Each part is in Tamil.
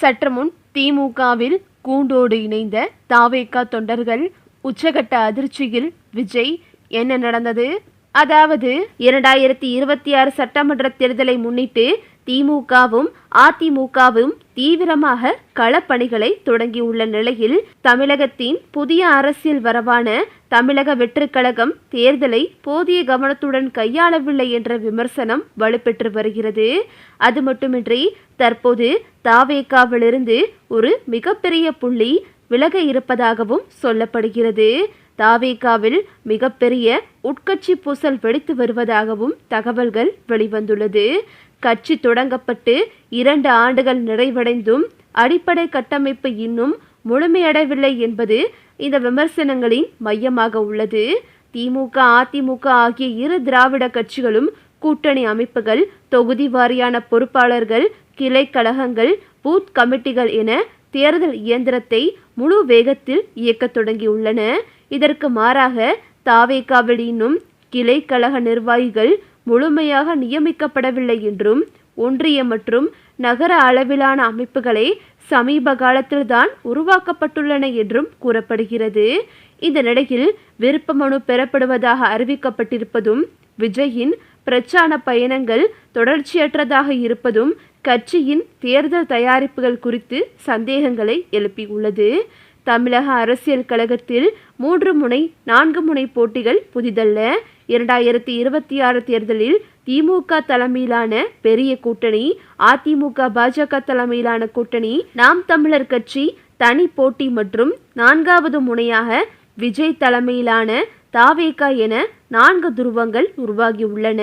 சற்று முன் திமுகவில் கூண்டோடு இணைந்த தாவேக்கா தொண்டர்கள் உச்சகட்ட அதிர்ச்சியில் விஜய் என்ன நடந்தது? அதாவது இரண்டாயிரத்தி இருபத்தி ஆறு சட்டமன்ற தேர்தலை முன்னிட்டு திமுகவும் அதிமுகவும் தீவிரமாக களப்பணிகளை தொடங்கியுள்ள நிலையில் தமிழகத்தின் புதிய அரசியல் வரவான தமிழக வெற்றுக்கழகம் தேர்தலை போதிய கவனத்துடன் கையாளவில்லை என்ற விமர்சனம் வலுப்பெற்று வருகிறது. அது மட்டுமின்றி தற்போது தாவேகாவிலிருந்து ஒரு மிகப்பெரிய புள்ளி விலக இருப்பதாகவும் சொல்லப்படுகிறது. தாவேகாவில் மிகப்பெரிய உட்கட்சி பூசல் வெடித்து வருவதாகவும் தகவல்கள் வெளிவந்துள்ளது. கட்சி தொடங்கப்பட்டு இரண்டு ஆண்டுகள் நிறைவடைந்தும் அடிப்படை கட்டமைப்பு இன்னும் முழுமையடையவில்லை என்பது இந்த விமர்சனங்களின் மையமாக உள்ளது. திமுக அதிமுக ஆகிய இரு திராவிட கட்சிகளும் கூட்டணி அமைப்புகள் தொகுதி வாரியான பொறுப்பாளர்கள் கிளை கழகங்கள் பூத் கமிட்டிகள் என தேர்தல் இயந்திரத்தை முழு வேகத்தில் இயக்கத் தொடங்கியுள்ளன. இதற்கு மாறாக தாவேகாவில் இன்னும் கிளை கழக நிர்வாகிகள் முழுமையாக நியமிக்கப்படவில்லை என்றும் ஒன்றிய மற்றும் நகர அளவிலான அமைப்புகளை சமீப காலத்தில்தான் உருவாக்கப்பட்டுள்ளன என்றும் கூறப்படுகிறது. இந்த நிலையில் விருப்ப மனு பெறப்படுவதாக அறிவிக்கப்பட்டிருப்பதும் விஜயின் பிரச்சார பயணங்கள் தொடர்ச்சியற்றதாக இருப்பதும் கட்சியின் தேர்தல் தயாரிப்புகள் குறித்து சந்தேகங்களை எழுப்பியுள்ளது. தமிழக அரசியல் கழகத்தில் மூன்று முனை நான்கு முனை போட்டிகள் புதிதல்ல. இரண்டாயிரத்தி இருபத்தி ஆறு தேர்தலில் திமுக தலைமையிலான பெரிய கூட்டணி அதிமுக பாஜக தலைமையிலான கூட்டணி நாம் தமிழர் கட்சி தனி போட்டி மற்றும் நான்காவது முனையாக விஜய் தலைமையிலான தாவேகா என நான்கு துருவங்கள் உருவாகியுள்ளன.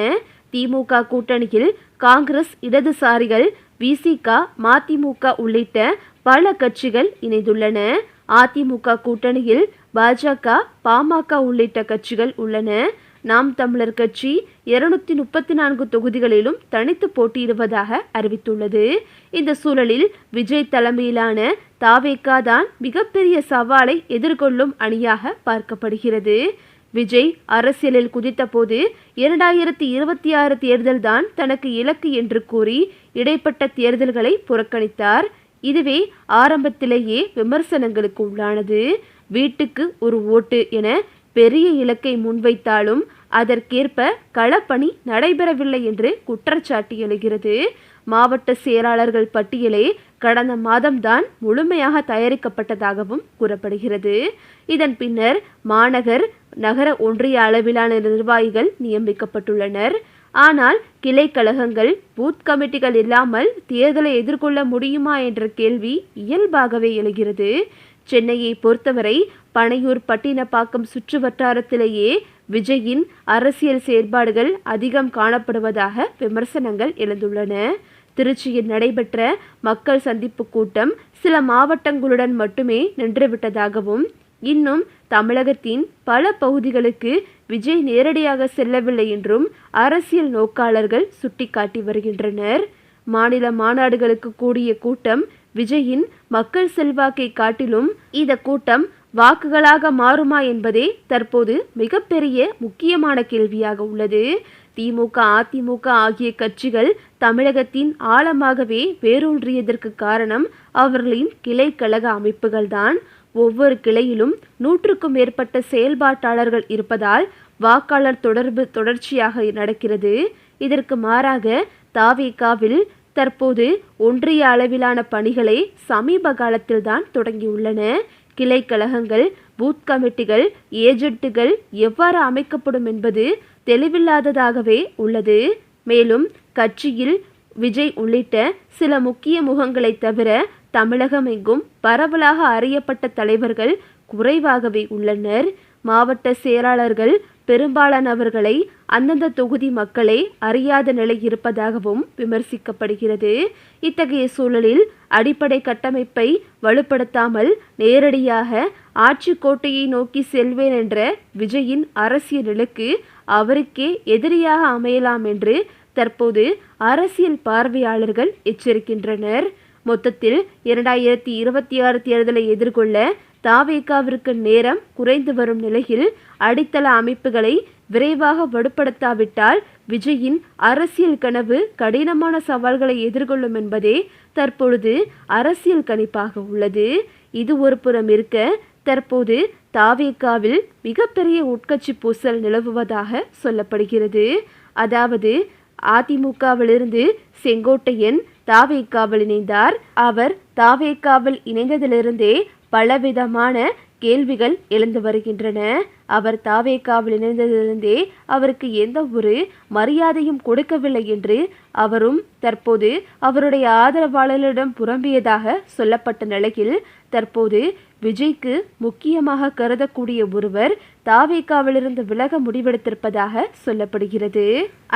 திமுக கூட்டணியில் காங்கிரஸ் இடதுசாரிகள் விசிக மதிமுக உள்ளிட்ட பல கட்சிகள் இணைந்துள்ளன. அதிமுக கூட்டணியில் பாஜக பாமக உள்ளிட்ட கட்சிகள் உள்ளன. நாம் தமிழர் கட்சி இருநூத்தி முப்பத்தி நான்கு தொகுதிகளிலும் தனித்து போட்டியிடுவதாக அறிவித்துள்ளது. இந்த சூழலில் விஜய் தலைமையிலான தாவேகா தான் மிகப்பெரிய சவாலை எதிர்கொள்ளும் அணியாக பார்க்கப்படுகிறது. விஜய் அரசியலில் குதித்தபோது இரண்டாயிரத்தி இருபத்தி ஆறு தேர்தல்தான் தனக்கு இலக்கு என்று கூறி இடைப்பட்ட தேர்தல்களை புறக்கணித்தார். இதுவே ஆரம்பத்திலேயே விமர்சனங்களுக்கு உள்ளானது. வீட்டுக்கு ஒரு ஓட்டு என பெரிய இலக்கை முன்வைத்தாலும் அதற்கேற்ப களப்பணி நடைபெறவில்லை என்று குற்றச்சாட்டு எழுகிறது. மாவட்ட செயலாளர்கள் பட்டியலே கடந்த மாதம்தான் முழுமையாக தயாரிக்கப்பட்டதாகவும் கூறப்படுகிறது. இதன் பின்னர் மாநகர் நகர ஒன்றிய அளவிலான நிர்வாகிகள் நியமிக்கப்பட்டுள்ளனர். ஆனால் கிளை கழகங்கள் பூத் கமிட்டிகள் இல்லாமல் தேர்தலை எதிர்கொள்ள முடியுமா என்ற கேள்வி இயல்பாகவே எழுகிறது. சென்னையை பொறுத்தவரை பனையூர் பட்டினப்பாக்கம் சுற்று வட்டாரத்திலேயே விஜயின் அரசியல் செயற்பாடுகள் அதிகம் காணப்படுவதாக விமர்சனங்கள் எழுந்துள்ளன. திருச்சியில் நடைபெற்ற மக்கள் சந்திப்பு கூட்டம் சில மாவட்டங்களுடன் மட்டுமே நின்றுவிட்டதாகவும் இன்னும் தமிழகத்தின் பல பகுதிகளுக்கு விஜய் நேரடியாக செல்லவில்லை என்றும் அரசியல் நோக்காளர்கள் சுட்டிக்காட்டி வருகின்றனர். மாநில மாநாடுகளுக்கு கூடிய கூட்டம் விஜயின் மக்கள் செல்வாக்கை காட்டிலும் இந்த கூட்டம் வாக்குகளாக மாறுமா என்பதே தற்போது மிகப்பெரிய முக்கியமான கேள்வியாக உள்ளது. திமுக அதிமுக ஆகிய கட்சிகள் தமிழகத்தின் ஆழமாகவே வேரூன்றியதற்கு காரணம் அவர்களின் கிளை கழக அமைப்புகள்தான் ஒவ்வொரு கிளையிலும் நூற்றுக்கும் மேற்பட்ட செயல்பாட்டாளர்கள் இருப்பதால் வாக்காளர் தொடர்பு தொடர்ச்சியாக நடக்கிறது. இதற்கு மாறாக தாவேகாவில் தற்போது ஒன்றிய அளவிலான பணிகளை சமீப காலத்தில்தான் தொடங்கியுள்ளன. கிளை கழகங்கள் பூத் கமிட்டிகள் ஏஜென்ட்டுகள் எவ்வாறு அமைக்கப்படும் என்பது தெளிவில்லாததாகவே உள்ளது. மேலும் கட்சியில் விஜய் உள்ளிட்ட சில முக்கிய முகங்களை தவிர தமிழகம் எங்கும் பரவலாக அறியப்பட்ட தலைவர்கள் குறைவாகவே உள்ளனர். மாவட்ட செயலாளர்கள் பெரும்பாலானவர்களை அந்தந்த தொகுதி மக்களே அறியாத நிலை இருப்பதாகவும் விமர்சிக்கப்படுகிறது. இத்தகைய சூழலில் அடிப்படை கட்டமைப்பை வலுப்படுத்தாமல் நேரடியாக ஆட்சி கோட்டையை நோக்கி செல்வேன் என்ற விஜயின் அரசியல் நிலைக்கு அவருக்கே எதிரியாக அமையலாம் என்று தற்போது அரசியல் பார்வையாளர்கள் எச்சரிக்கின்றனர். மொத்தத்தில் இரண்டாயிரத்தி இருபத்தி ஆறு தேர்தலை எதிர்கொள்ள தாவேகாவிற்கு நேரம் குறைந்து வரும் நிலையில் அடித்தள அமைப்புகளை விரைவாக வலுப்படுத்தாவிட்டால் விஜயின் அரசியல் கனவு கடினமான சவால்களை எதிர்கொள்ளும் என்பதே தற்பொழுது அரசியல் கணிப்பாக உள்ளது. இது ஒரு புறம் இருக்க தற்போது தாவேகாவில் மிகப்பெரிய உட்கட்சி பூசல் நிலவுவதாக சொல்லப்படுகிறது. அதாவது அதிமுகவிலிருந்து செங்கோட்டையன் தாவேக்காவில் இணைந்தார். அவர் தாவேக்காவில் இணைந்ததிலிருந்தே பலவிதமான கேள்விகள் எழுந்து வருகின்றன. அவர் தாவேக்காவில் இணைந்ததிலிருந்தே அவருக்கு எந்த ஒரு மரியாதையும் கொடுக்கவில்லை என்று அவரும் தற்போது அவருடைய ஆதரவாளர்களிடம் புறம்பியதாக சொல்லப்பட்ட நிலையில் தற்போது விஜய்க்கு முக்கியமாக கருதக்கூடிய ஒருவர் தாவேக்காவிலிருந்து விலக முடிவெடுத்திருப்பதாக சொல்லப்படுகிறது.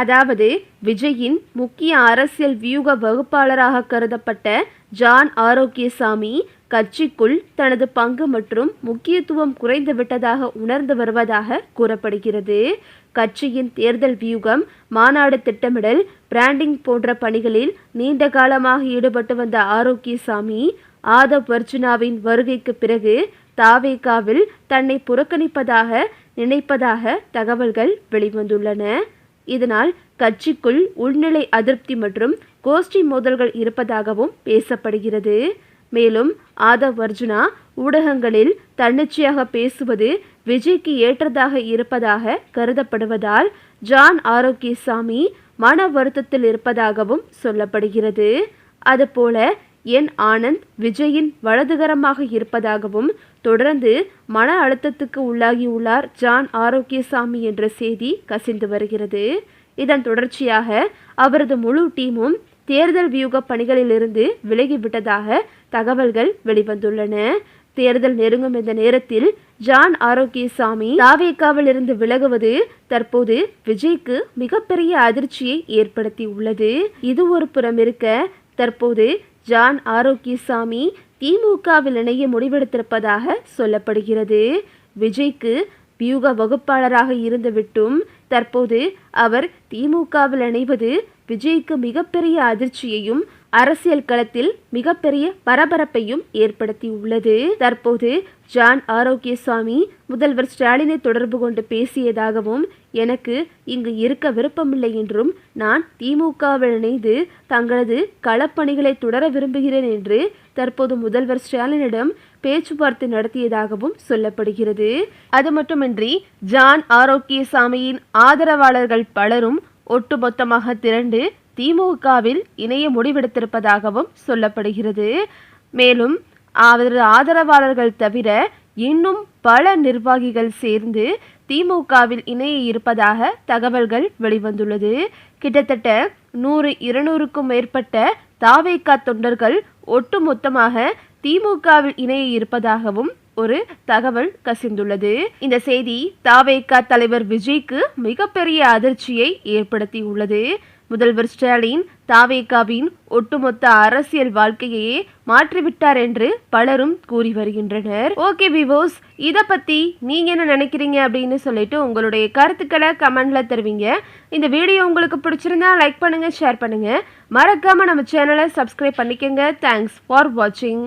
அதாவது விஜயின் முக்கிய அரசியல் வியூக வகுப்பாளராக கருதப்பட்ட ஜான் ஆரோக்கியசாமி கட்சிக்குள் தனது பங்கு மற்றும் முக்கியத்துவம் குறைந்துவிட்டதாக உணர்ந்து வருவதாக கூறப்படுகிறது. கட்சியின் தேர்தல் வியூகம் மாநாடு திட்டமிடல் பிராண்டிங் போன்ற பணிகளில் நீண்ட காலமாக ஈடுபட்டு வந்த ஆரோக்கியசாமி ஆதவ் அர்ஜுனாவின் வருகைக்கு பிறகு தாவேகாவில் தன்னை புறக்கணிப்பதாக நினைப்பதாக தகவல்கள் வெளிவந்துள்ளன. இதனால் கட்சிக்குள் உள்நிலை அதிருப்தி மற்றும் கோஷ்டி மோதல்கள் இருப்பதாகவும் பேசப்படுகிறது. மேலும் ஆதவ் அர்ஜுனா ஊடகங்களில் தன்னிச்சையாக பேசுவது விஜய்க்கு ஏற்றதாக இருப்பதாக கருதப்படுவதால் ஜான் ஆரோக்கியசாமி மன வருத்தத்தில் இருப்பதாகவும் சொல்லப்படுகிறது. அதுபோல என் ஆனந்த் விஜயின் வலதுகரமாக இருப்பதாகவும் தொடர்ந்து மன அழுத்தத்துக்கு உள்ளாகியுள்ளார் ஜான் ஆரோக்கியசாமி என்ற செய்தி கசிந்து வருகிறது. இதன் தொடர்ச்சியாக அவரது முழு டீமும் தேர்தல் வியூக பணிகளிலிருந்து விலகிவிட்டதாக தகவல்கள் வெளிவந்துள்ளன. தேர்தல் நெருங்கும் இந்த நேரத்தில் ஜான் ஆரோக்கியசாமி தாவேக்காவில் இருந்து விலகுவது தற்போது விஜய்க்கு மிகப்பெரிய அதிர்ச்சியை ஏற்படுத்தி உள்ளது இது ஒரு புறம் இருக்க தற்போது ஜான் ஆரோக்கியசாமி திமுகவில் இணைய முடிவெடுத்திருப்பதாக சொல்லப்படுகிறது. விஜய்க்கு வியூக வகுப்பாளராக இருந்துவிட்டும் தற்போது அவர் திமுகவில் இணைவது விஜய்க்கு மிகப்பெரிய அதிர்ச்சியையும் அரசியல் களத்தில் மிகப்பெரிய பரபரப்பையும் ஏற்படுத்தி உள்ளது தற்போது ஜான் ஆரோக்கியசாமி முதல்வர் ஸ்டாலினை தொடர்பு கொண்டு பேசியதாகவும் எனக்கு இங்கு இருக்க விருப்பமில்லை என்றும் நான் திமுகவில் இணைந்து தங்களது களப்பணிகளை தொடர விரும்புகிறேன் என்று தற்போது முதல்வர் ஸ்டாலினிடம் பேச்சுவார்த்தை நடத்தியதாகவும் சொல்லப்படுகிறது. அது மட்டுமின்றி ஜான் ஆரோக்கியசாமியின் ஆதரவாளர்கள் பலரும் ஒட்டுமொத்தமாக திரண்டு திமுகவில் இணைய முடிவெடுத்திருப்பதாகவும் சொல்லப்படுகிறது. மேலும் அவரது ஆதரவாளர்கள் தவிர இன்னும் பல நிர்வாகிகள் சேர்ந்து திமுகவில் இணைய இருப்பதாக தகவல்கள் வெளிவந்துள்ளது. கிட்டத்தட்ட நூறு இருநூறுக்கும் மேற்பட்ட தாவேக்கா தொண்டர்கள் ஒட்டுமொத்தமாக திமுகவில் இணைய இருப்பதாகவும் ஒரு தகவல் கசிந்துள்ளது. இந்த செய்தி தாவேகா தலைவர் விஜய்க்கு மிகப்பெரிய அதிர்ச்சியை ஏற்படுத்தி உள்ளது முதல்வர் ஸ்டாலின் தாவேகாவின் ஒட்டுமொத்த அரசியல் வாழ்க்கையையே மாற்றிவிட்டார் என்று பலரும் கூறி வருகின்றனர். ஓகே விவோஸ் இதை பத்தி நீங்க என்ன நினைக்கிறீங்க அப்படின்னு சொல்லிட்டு உங்களுடைய கருத்துக்களை கமெண்ட்ல தருவீங்க. இந்த வீடியோ உங்களுக்கு பிடிச்சிருந்தா லைக் பண்ணுங்க ஷேர் பண்ணுங்க. மறக்காம நம்ம சேனலை சப்ஸ்கிரைப் பண்ணிக்கோங்க. தேங்க்ஸ் ஃபார் வாட்சிங்